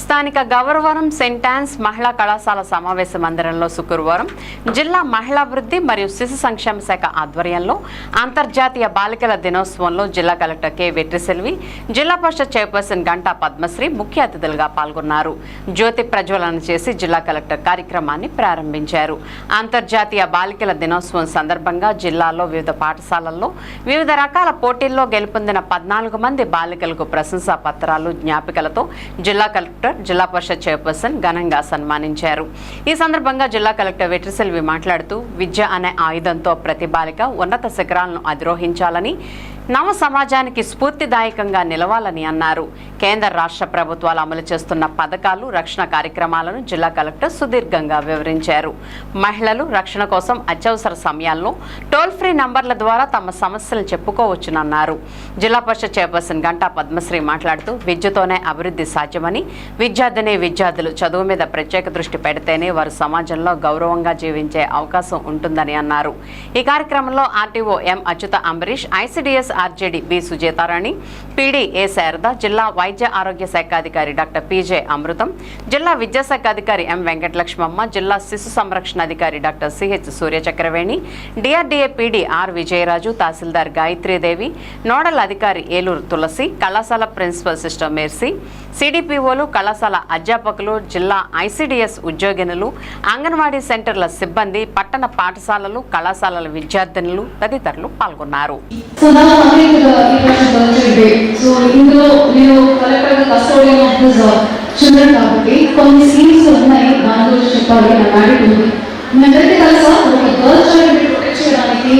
స్థానిక గౌరవరం సెంటాన్స్ మహిళా కళాశాల సమావేశ మందిరంలో శుక్రవారం జిల్లా మహిళాభివృద్ధి మరియు శిశు సంక్షేమ శాఖ ఆధ్వర్యంలో అంతర్జాతీయ బాలికల దినోత్సవంలో జిల్లా కలెక్టర్ కె వెట్రిసెల్వి జిల్లా పరిషత్ చైర్పర్సన్ గంటా పద్మశ్రీ ముఖ్య అతిథులుగా పాల్గొన్నారు. జ్యోతి ప్రజ్వలన చేసి జిల్లా కలెక్టర్ కార్యక్రమాన్ని ప్రారంభించారు. అంతర్జాతీయ బాలికల దినోత్సవం సందర్భంగా జిల్లాలో వివిధ పాఠశాలల్లో వివిధ రకాల పోటీల్లో గెలుపొందిన పద్నాలుగు మంది బాలికలకు ప్రశంసా పత్రాలు జ్ఞాపికలతో జిల్లా కలెక్టర్ జిల్లా పరిషత్ చైర్పర్సన్ ఘనంగా సన్మానించారు. ఈ సందర్భంగా జిల్లా కలెక్టర్ వెట్రిసెల్వి మాట్లాడుతూ విద్య అనే ఆయుధంతో ప్రతి బాలిక ఉన్నత శిఖరాలను అధిరోహించాలని నవ సమాజానికి స్ఫూర్తిదాయకంగా నిలవాలని అన్నారు. కేంద్ర రాష్ట్ర ప్రభుత్వాలు అమలు చేస్తున్న పథకాలు రక్షణ కార్యక్రమాలను జిల్లా కలెక్టర్ సుదీర్ఘంగా వివరించారు. మహిళలు రక్షణ కోసం అత్యవసర సమయాల్లో టోల్ ఫ్రీ నంబర్ల ద్వారా తమ సమస్యలను చెప్పుకోవచ్చునన్నారు. జిల్లా పరిషత్ చైర్పర్సన్ గంటా పద్మశ్రీ మాట్లాడుతూ విద్యతోనే అభివృద్ధి సాధ్యమని విద్యార్థిని విద్యార్థులు చదువు మీద ప్రత్యేక దృష్టి పెడితేనే వారు సమాజంలో గౌరవంగా జీవించే అవకాశం ఉంటుందని అన్నారు. ఈ కార్యక్రమంలో RTO M Achyuta Ambarish ICDS RJD B Sujetharani PD A Sharada జిల్లా వైద్య ఆరోగ్య శాఖ అధికారి డాక్టర్ పీజే అమృతం జిల్లా విద్యాశాఖ అధికారి ఎం వెంకటలక్ష్మమ్మ జిల్లా శిశు సంరక్షణ అధికారి doctor CH Suryachakraveni DRDA PD R Vijayaraju తహసీల్దార్ గాయత్రీదేవి నోడల్ అధికారి ఏలూరు తులసి కళాశాల ప్రిన్సిపల్ సిస్టర్ మేర్సి సిడిపిఓలు కళాశాల అధ్యాపకులు జిల్లా ఐసిడిఎస్ ఉద్యోగినులు అంగన్వాడీ సెంటర్ల సిబ్బంది పట్టణ పాఠశాలలు కళాశాలల విద్యార్థినులు తదితరులు పాల్గొన్నారు. సో నా coming to the international culture day so ఇందులో నేను collector custodian of this children కాబట్టి కొన్ని స్కీమ్స్ ఉన్నాయి దాని గురించి చెప్పాలి నా మ్యారీడ్ ఉంది మీ అందరికీ తెలుసా ఒక గర్ల్ చైల్డ్ ప్రొటెక్ట్ చేయడానికి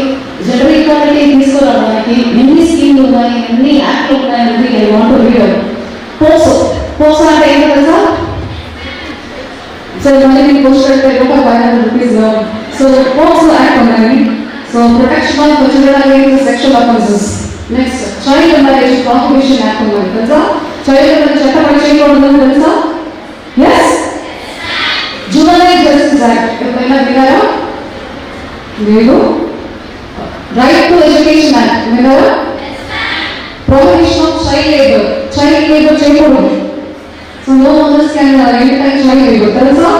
జెండర్ ఈక్వాలిటీ తీసుకురావడానికి ఎన్ని స్కీమ్లు ఉన్నాయి ఎన్ని యాక్ట్లు ఉన్నాయి అనేది I want to read POCSO POCSO అంటే ఏంటో తెలుసా? సో మళ్ళీ మీకు పోస్ట్ పెడితే ఒక five hundred rupees so POCSO act ఉన్నాయి. So protection of children against sexual offences next child marriage prohibition act ఉన్నాయి తెలుసా చైల్డ్ మ్యారేజ్ చట్టం చేయకూడదని తెలుసా ఎస్ జువనైల్ జస్టిస్ యాక్ట్ ఎప్పుడైనా విన్నారా లేదు రైట్ టు ఎడ్యుకేషన్ యాక్ట్ విన్నారా prohibition of child labour child labour చేయకూడదు so no mothers can entertain child labour తెలుసా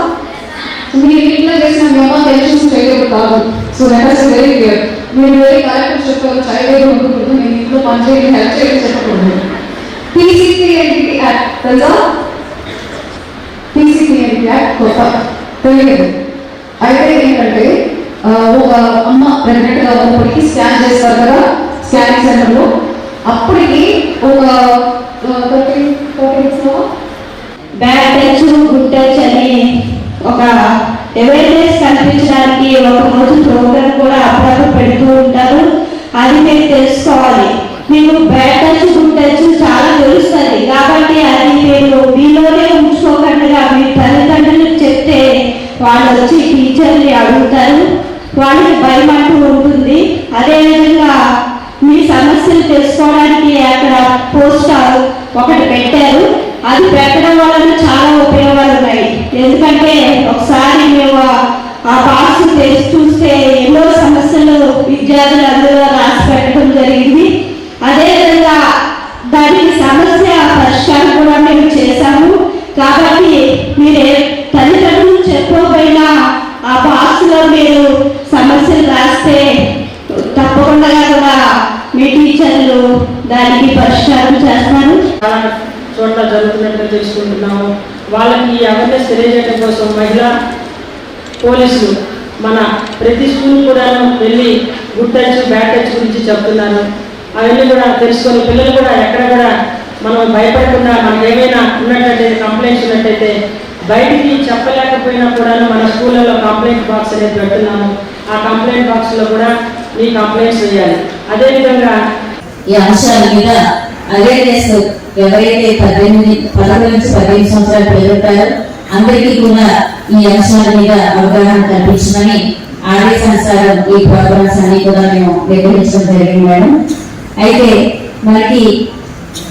సో మీరు ఇంట్లో చేసిన మీ అమ్మ ఎలక్షన్స్ చేయలేదు కాదు so that is very clear మీరు వెరీ కరెక్ట్ చెప్పారు చైల్డ్ లేబర్ ఉంటుంది నేను ఇంట్లో పని చేయాలి హెల్ప్ చేయాలి చెప్పకూడదు. పీసీసీ ఎన్టీటీ యాక్ట్ తెలుసా? పీసీసీ ఎన్టీ యాక్ట్ కొత్త. తెలియదు. అయితే ఏంటంటే ఒక అమ్మ ప్రెగ్నెంట్గా ఉన్నప్పటికీ స్కాన్ చేస్తారు కదా స్కానింగ్ సెంటర్లో అప్పటికి ఒక బ్యాడ్ టచ్ గుడ్ టచ్ అని ఒక అవేర్నెస్ కల్పించడానికి ఒక రోజు మీరు తెలుసుకోవాలి. మీకు బయట టచ్ టచ్ చాలా తెలుస్తుంది. కాబట్టి అది మీరు మీలోనే ఉంచుకోకుండా మీ తల్లిదండ్రులకు చెప్తే వాళ్ళు వచ్చి టీచర్ని అడుగుతారు. వాళ్ళకి భయం అంటూ ఉంటుంది. అదేవిధంగా మీ సమస్యలు తెలుసుకోవడానికి అక్కడ పోస్టర్ ఒకటి పెట్టారు. అది పెట్టడం వలన చాలా ఉపయోగాలు ఉన్నాయి. ఎందుకంటే ఒకసారి మేము ఆ- పాస్ బాక్స్ చూస్తే ఎన్నో సమస్యలు విద్యార్థులు అందులో రాసి పెట్టడం జరిగింది అదేవిధంగా దానికి సమస్య పరిష్కారం కూడా మేము చేశాము. కాబట్టి మీరు తల్లిదండ్రులు చెప్పకపోయినా ఆ బాక్స్లో మీరు సమస్యలు రాస్తే తప్పకుండా కూడా మీ టీచర్లు దానికి పరిష్కారం చేస్తారు. చోట్ల జరుగుతున్నట్లు తెలుసుకుంటున్నాము. వాళ్ళకి అవేర్నెస్ తెలియజేయడం కోసం మహిళా పోలీసులు మన ప్రతి స్కూల్ కూడా వెళ్ళి గుడ్ టచ్ బ్యాడ్ టచ్ గురించి చెప్తున్నారు. అవన్నీ కూడా తెలుసుకొని పిల్లలు కూడా ఎక్కడ కూడా మనం భయపడకుండా మనకి ఏమైనా ఉన్నట్లయితే కంప్లైంట్స్ ఉన్నట్టయితే బయటికి చెప్పలేకపోయినా కూడా మన స్కూళ్ళలో కంప్లైంట్ బాక్స్ అనేది పెడుతున్నాము. ఆ కంప్లైంట్ బాక్స్లో కూడా మీ కంప్లైంట్స్ వేయాలి. అదేవిధంగా ఈ అంశాల మీద అవేర్నెస్ ఎవరైతే పద్దెనిమిది పదకొండు నుంచి పదిహేను సంవత్సరాలు పిల్లలు అందరికీ కూడా ఈ అంశాల మీద అవగాహన కల్పించమని ఆదేశానుసారం ఈ ప్రోగ్రామ్స్ అన్ని కూడా మేము నిర్వహించడం జరిగింది మేడం. అయితే మనకి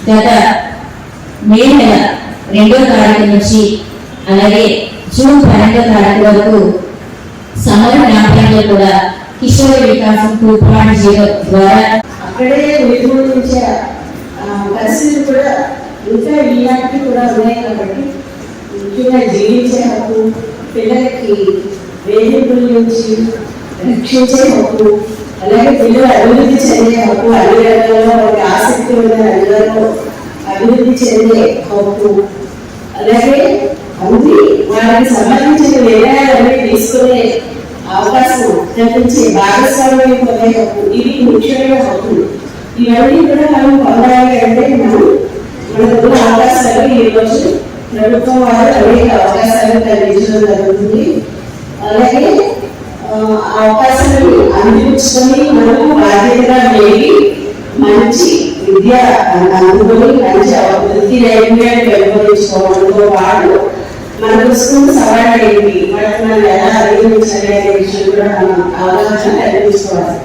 గత మే నెల రెండో తారీఖు నుంచి అలాగే జూన్ పన్నెండో తారీఖు వరకు సమర జ్ఞాపకంలో కూడా కిషోర వికాసం టూ పాయింట్ జీరో ద్వారా అక్కడే నిర్మూలించే ఆ, కూడా ఇంకా ఇలాంటివి కూడా ఉన్నాయి కాబట్టి ముఖ్యంగా జీవించే హక్కు పిల్లలకి వేధింపుల నుంచి రక్షించే హక్కు అలాగే పిల్లలు అభివృద్ధి చెందే హక్కు అన్ని రంగాల్లో వారికి ఆసక్తి అభివృద్ధి చెందే హక్కు. అలాగే ఉంది వారికి సంబంధించిన నిర్ణయాలన్నీ తీసుకునే అవకాశం కల్పించే భాగస్వామ్యం పొందే హక్కు. ఇది ముఖ్యమైన హక్కు. ఇవన్నీ కూడా మనం పొందాలి అంటే మనం మనకున్న అవకాశాలు ఈరోజు ప్రభుత్వం వారు అనేక అవకాశాలు కల్పించడం జరుగుతుంది. అలాగే అవకాశాన్ని అందించుకొని మనం విద్య అనుభవం మంచి వృత్తి నైపుణ్యాన్ని పెంపొందించుకోవడంతో పాటు మనకు వస్తున్న సవాళ్ళు ఏంటి వాటిని మనం ఎలా అధిగమించాలి అనే విషయం కూడా మనం అవగాహన కల్పించుకోవాలి